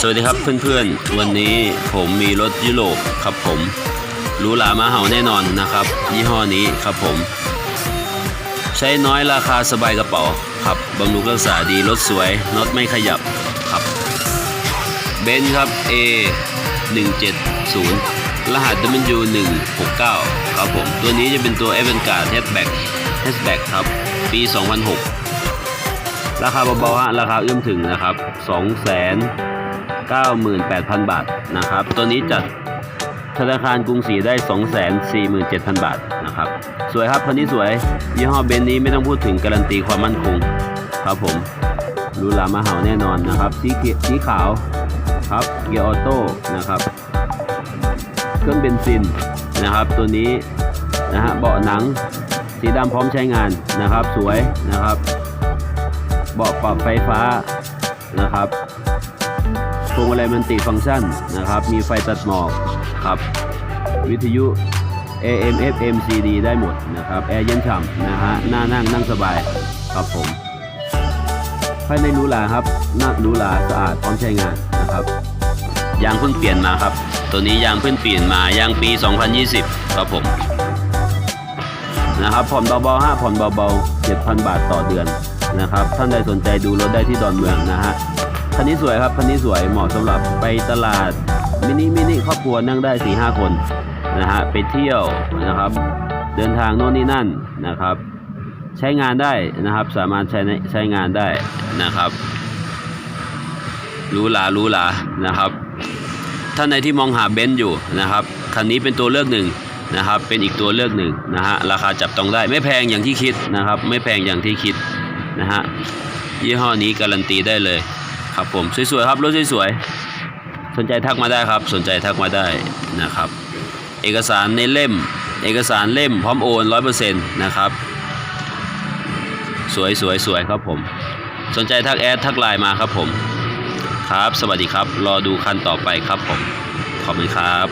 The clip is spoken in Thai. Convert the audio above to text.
สวัสดีครับเพื่อนๆ วันนี้ผมมีรถยุโรปครับผมรูหรามาเห่าแน่นอนนะครับ ยี่ห้อนี้ครับผม ใช้น้อยราคาสบายกระเป๋าครับบำรุงรักษาดีรถสวยน็อตไม่ขยับครับเบนซ์ครับ A 170รหัส W 169ครับผมตัวนี้จะเป็นตัว a v a n g a r d Hatchback Hatchback ครับปี 2006 ราคาเบาๆฮะราคาเอื้อมถึงนะครับ 98,000 บาทนะครับ ตัวนี้จัดธนาคารกรุงศรีได้ 247,000 บาทนะครับ สวยครับคันนี้สวย ยี่ห้อเบนนี้ไม่ต้องพูดถึงการันตีความมั่นคงครับผมรูหรามาเห่าแน่นอนนะครับ สีเขียวสีขาวครับเกียร์ออโต้นะครับ เครื่องเบนซินนะครับตัวนี้นะฮะเบาะหนัง สีดำพร้อมใช้งานนะครับ สวยนะครับ เบาะปรับไฟฟ้านะครับ พวงมาลัยมันติฟังก์ชันนะครับ มีไฟตัดหมอกครับ วิทยุ AM FM CD ได้หมดนะครับ แอร์เย็นฉ่ำนะฮะหน้านั่งนั่งสบายครับผม ภายในหรูหราครับหน้าหรูหราสะอาดพร้อมใช้งานนะครับยางเพิ่งเปลี่ยนมาครับ ตัวนี้ยางเพิ่งเปลี่ยนมายางปี 2020 ครับผมนะครับผ่อนเบาๆห้าผ่อนเบาๆ7,000 บาทต่อเดือนนะครับ ท่านใดสนใจดูรถได้ที่ดอนเมืองนะฮะ คันนี้สวยครับ คันนี้สวยเหมาะสำหรับไปตลาดมินิมินิครอบครัวนั่งได้4ีหคนนะฮะไปเที่ยวนะครับ เดินทางโน่นนี่นั่นนะครับ ใช้งานได้นะครับสามารถใช้ใช้งานได้นะครับหรู้หลารู้หลานะครับท่านในที่มองหาเบนซ์อยู่นะครับคันนี้เป็นตัวเลือกหนึ่งนะครับ เป็นอีกตัวเลือกหนึ่งนะฮะราคาจับต้องได้ไม่แพงอย่างที่คิดนะครับ ไม่แพงอย่างที่คิดนะฮะยี่ห้อนี้การันตีได้เลย ครับผมสวยๆครับรถสวยๆสนใจทักมาได้ครับ สนใจทักมาได้นะครับ เอกสารในเล่ม เอกสารเล่มพร้อมโอนร้อยเปอร์เซ็นต์นะครับ สวยสวยสวยครับผม สนใจทักแอดทักไลน์มาครับผมครับ สวัสดีครับ รอดูคันต่อไปครับผม ขอบคุณครับ